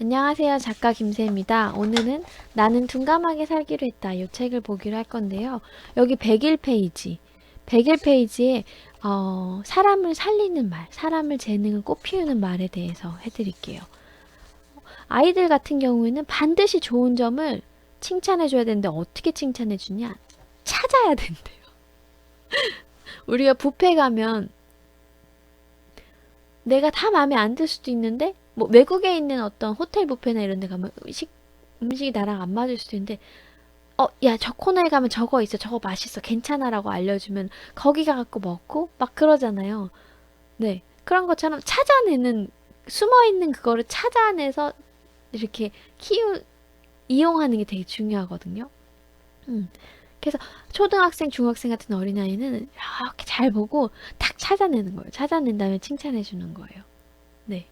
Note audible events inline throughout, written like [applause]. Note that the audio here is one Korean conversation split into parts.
안녕하세요. 작가 김세입니다. 오늘은 나는 둔감하게 살기로 했다. 이 책을 보기로 할 건데요. 여기 101 페이지. 101 페이지에 어, 사람을 살리는 말, 사람을 재능을 꽃피우는 말에 대해서 해드릴게요. 아이들 같은 경우에는 반드시 좋은 점을 칭찬해줘야 되는데 어떻게 칭찬해주냐? 찾아야 된대요. [laughs] 우리가 뷔페 가면 내가 다 마음에 안 들 수도 있는데 뭐 외국에 있는 어떤 호텔 뷔페나 이런 데 가면 식 음식이 나랑 안 맞을 수도 있는데 어, 야, 저 코너에 가면 저거 있어. 저거 맛있어. 괜찮아라고 알려주면 거기 가갖고 먹고 막 그러잖아요. 네. 그런 것처럼 찾아내는 숨어 있는 그거를 찾아내서 이렇게 키우 이용하는 게 되게 중요하거든요. 음. 그래서 초등학생, 중학생 같은 어린아이는 이렇게 잘 보고 탁 찾아내는 거예요. 찾아낸 다음에 칭찬해 주는 거예요. 네.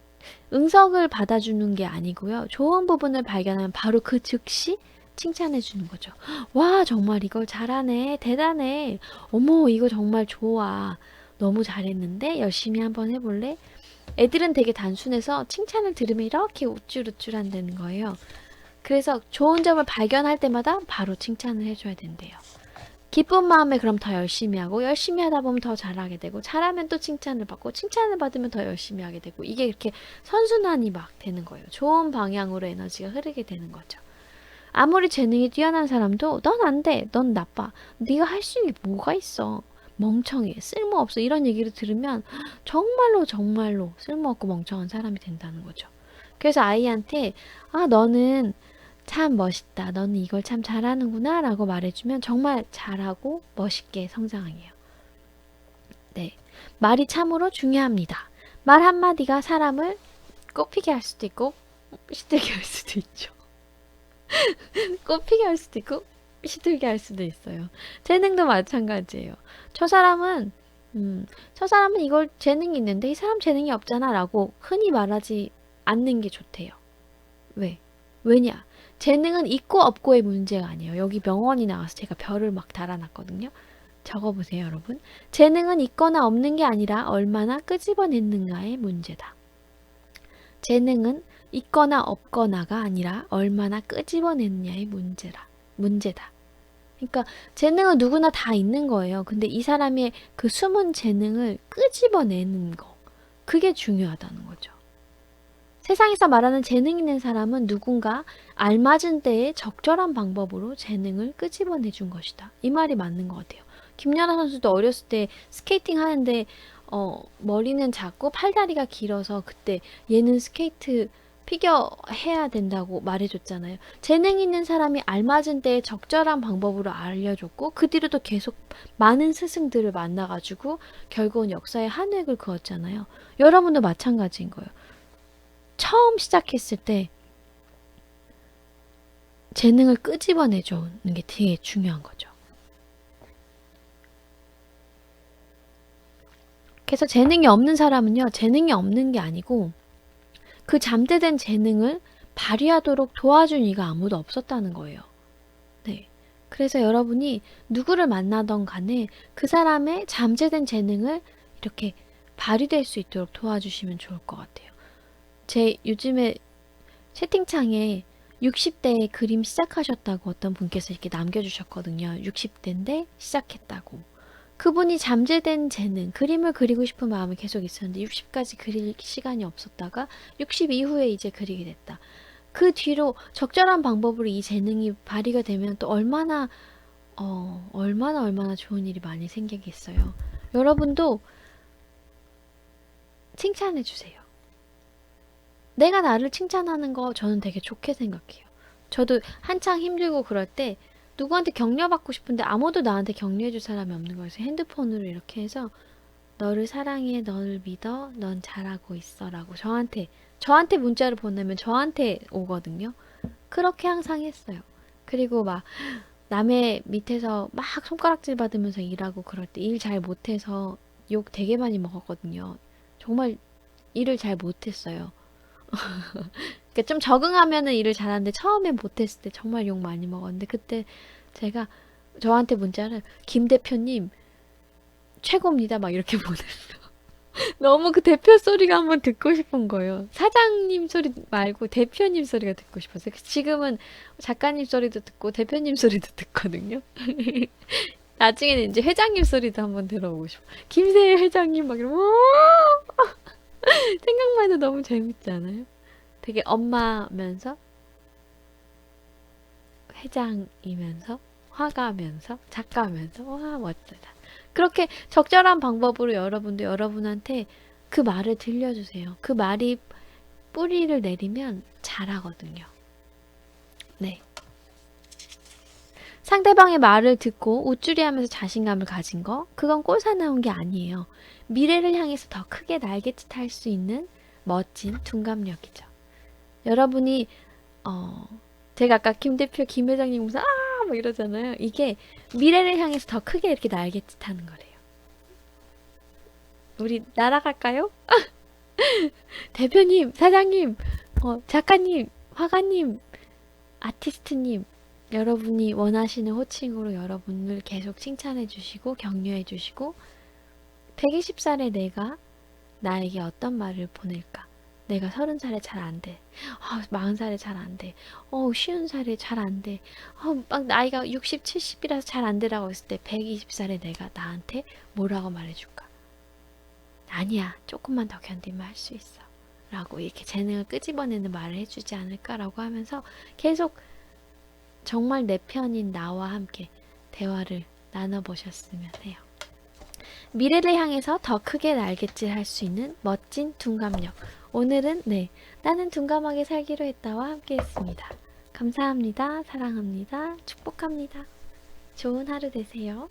응석을 받아주는 게 아니고요. 좋은 부분을 발견하면 바로 그 즉시 칭찬해 주는 거죠. [gasps] 와, 정말 이걸 잘하네. 대단해. 어머, 이거 정말 좋아. 너무 잘했는데 열심히 한번 해볼래? 애들은 되게 단순해서 칭찬을 들으면 이렇게 우쭐우쭐 한다는 거예요. 그래서 좋은 점을 발견할 때마다 바로 칭찬을 해줘야 된대요. 기쁜 마음에 그럼 더 열심히 하고 열심히 하다 보면 더 잘하게 되고 잘하면 또 칭찬을 받고 칭찬을 받으면 더 열심히 하게 되고 이게 이렇게 선순환이 막 되는 거예요. 좋은 방향으로 에너지가 흐르게 되는 거죠. 아무리 재능이 뛰어난 사람도 넌 안 돼, 넌 나빠, 네가 할 수 있는 게 뭐가 있어, 멍청해, 쓸모없어 이런 얘기를 들으면 정말로 정말로 쓸모없고 멍청한 사람이 된다는 거죠. 그래서 아이한테 아 너는 참 멋있다. 너는 이걸 참 잘하는구나. 라고 말해주면 정말 잘하고 멋있게 성장해요. 네. 말이 참으로 중요합니다. 말 한마디가 사람을 꽃피게 할 수도 있고, 시들게 할 수도 있죠. [laughs] 꽃피게 할 수도 있고, 시들게 할 수도 있어요. 재능도 마찬가지예요. 저 사람은, 음, 저 사람은 이걸 재능이 있는데 이 사람 재능이 없잖아. 라고 흔히 말하지 않는 게 좋대요. 왜? 왜냐? 재능은 있고 없고의 문제가 아니에요. 여기 명언이 나와서 제가 별을 막 달아놨거든요. 적어보세요, 여러분. 재능은 있거나 없는 게 아니라 얼마나 끄집어냈는가의 문제다. 재능은 있거나 없거나가 아니라 얼마나 끄집어냈느냐의 문제라. 문제다. 그러니까 재능은 누구나 다 있는 거예요. 근데 이 사람의 그 숨은 재능을 끄집어내는 거. 그게 중요하다는 거죠. 세상에서 말하는 재능 있는 사람은 누군가 알맞은 때에 적절한 방법으로 재능을 끄집어내 준 것이다. 이 말이 맞는 것 같아요. 김연아 선수도 어렸을 때 스케이팅 하는데 어, 머리는 작고 팔다리가 길어서 그때 얘는 스케이트 피겨 해야 된다고 말해줬잖아요. 재능 있는 사람이 알맞은 때에 적절한 방법으로 알려줬고 그 뒤로도 계속 많은 스승들을 만나가지고 결국은 역사의 한 획을 그었잖아요. 여러분도 마찬가지인 거예요. 처음 시작했을 때 재능을 끄집어내주는 게 되게 중요한 거죠. 그래서 재능이 없는 사람은요, 재능이 없는 게 아니고 그 잠재된 재능을 발휘하도록 도와준 이가 아무도 없었다는 거예요. 네. 그래서 여러분이 누구를 만나던 간에 그 사람의 잠재된 재능을 이렇게 발휘될 수 있도록 도와주시면 좋을 것 같아요. 제 요즘에 채팅창에 60대에 그림 시작하셨다고 어떤 분께서 이렇게 남겨주셨거든요. 60대인데 시작했다고. 그분이 잠재된 재능, 그림을 그리고 싶은 마음이 계속 있었는데 60까지 그릴 시간이 없었다가 60 이후에 이제 그리게 됐다. 그 뒤로 적절한 방법으로 이 재능이 발휘가 되면 또 얼마나 어, 얼마나 얼마나 좋은 일이 많이 생기겠어요. 여러분도 칭찬해 주세요. 내가 나를 칭찬하는 거 저는 되게 좋게 생각해요. 저도 한창 힘들고 그럴 때 누구한테 격려받고 싶은데 아무도 나한테 격려해줄 사람이 없는 거여서 핸드폰으로 이렇게 해서 너를 사랑해, 너를 믿어, 넌 잘하고 있어 라고 저한테, 저한테 문자를 보내면 저한테 오거든요. 그렇게 항상 했어요. 그리고 막 남의 밑에서 막 손가락질 받으면서 일하고 그럴 때 일 잘 못해서 욕 되게 많이 먹었거든요. 정말 일을 잘 못했어요. 그러니까 좀 적응하면은 일을 잘하는데 처음엔 못했을 때 정말 욕 많이 먹었는데 그때 제가 저한테 문자를 김 대표님 최고입니다 막 이렇게 [laughs] 보냈어. 너무 그 대표 소리가 한번 듣고 싶은 거예요. 사장님 소리 말고 대표님 소리가 듣고 싶었어요. 그래서 지금은 작가님 소리도 듣고 대표님 소리도 듣거든요. [laughs] 나중에는 이제 회장님 소리도 한번 들어보고 싶어. 김세혜 회장님 막 이러면 [laughs] 생각만 해도 너무 재밌지 않아요? 되게 엄마면서 회장이면서 화가면서 작가면서 와 멋지다. 그렇게 적절한 방법으로 여러분도 여러분한테 그 말을 들려주세요. 그 말이 뿌리를 내리면 잘하거든요. 네. 상대방의 말을 듣고 웃주리하면서 자신감을 가진 거, 그건 꼴사나운 게 아니에요. 미래를 향해서 더 크게 날개짓 할 수 있는 멋진 둔감력이죠. 여러분이, 어, 제가 아까 김 대표, 김 회장님 무슨, 아! 뭐 이러잖아요. 이게 미래를 향해서 더 크게 이렇게 날개짓 하는 거래요. 우리 날아갈까요? [laughs] 대표님, 사장님, 어, 작가님, 화가님, 아티스트님, 여러분이 원하시는 호칭으로 여러분을 계속 칭찬해 주시고 격려해 주시고 120살의 내가 나에게 어떤 말을 보낼까? 내가 30살에 잘 안 돼. 아, 40살에 잘 안 돼. 어, 50살에 잘 안 돼. 어, 막 나이가 60, 70이라서 잘 안 되라고 했을 때 120살의 내가 나한테 뭐라고 말해줄까? 아니야, 조금만 더 견디면 할 수 있어. 라고 이렇게 재능을 끄집어내는 말을 해주지 않을까라고 하면서 계속 정말 내 편인 나와 함께 대화를 나눠보셨으면 해요. 미래를 향해서 더 크게 날갯짓 할수 있는 멋진 둔감력. 오늘은 네, 나는 둔감하게 살기로 했다와 함께 했습니다. 감사합니다. 사랑합니다. 축복합니다. 좋은 하루 되세요.